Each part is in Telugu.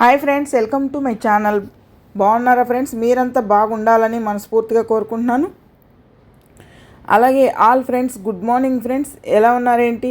Hi friends welcome to my channel. బాగున్నారా ఫ్రెండ్స్? మీరంతా బాగుండాలని మనస్ఫూర్తిగా కోరుకుంటున్నాను. అలాగే all friends good morning friends. ఎలా ఉన్నారేంటి?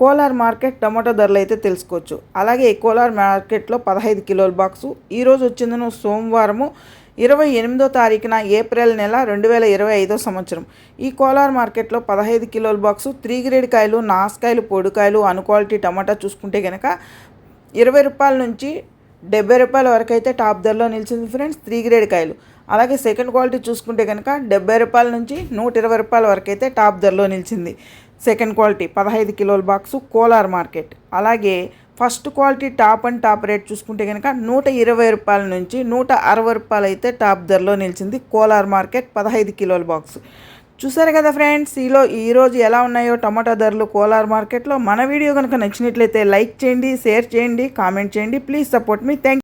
కోలార్ మార్కెట్ టమాటో ధరలు అయితే తెలుసుకోవచ్చు. అలాగే కోలార్ మార్కెట్లో పదహైదు కిలోల బాక్సు. ఈరోజు వచ్చిందను సోమవారము ఇరవై ఎనిమిదో తారీఖున ఏప్రిల్ నెల రెండు వేల ఇరవై ఐదో సంవత్సరం. ఈ కోలార్ మార్కెట్లో పదహైదు కిలోల బాక్సు త్రీ గ్రేడ్ కాయలు నాసుకాయలు పొడికాయలు అను క్వాలిటీ టమాటా చూసుకుంటే కనుక ఇరవై రూపాయల నుంచి డెబ్బై రూపాయల వరకు అయితే టాప్ ధరలో నిలిచింది ఫ్రెండ్స్ త్రీ గ్రేడ్ కాయలు. అలాగే సెకండ్ క్వాలిటీ చూసుకుంటే కనుక డెబ్బై రూపాయల నుంచి నూట ఇరవై రూపాయల వరకు అయితే టాప్ ధరలో నిలిచింది. సెకండ్ క్వాలిటీ పదహైదు కిలోల బాక్సు కోలార్ మార్కెట్. అలాగే first quality top and top rate చూసుకుంటే కనుక నూట ఇరవై రూపాయల నుంచి నూట అరవై రూపాయలు అయితే టాప్ ధరలో నిలిచింది కోలార్ మార్కెట్ పదహైదు కిలోల బాక్స్. చూసారు కదా ఫ్రెండ్స్ ఈలో ఈరోజు ఎలా ఉన్నాయో టమాటా ధరలు కోలార్ మార్కెట్లో. మన వీడియో కనుక నచ్చినట్లయితే లైక్ చేయండి షేర్ చేయండి కామెంట్ చేయండి. Please support me. థ్యాంక్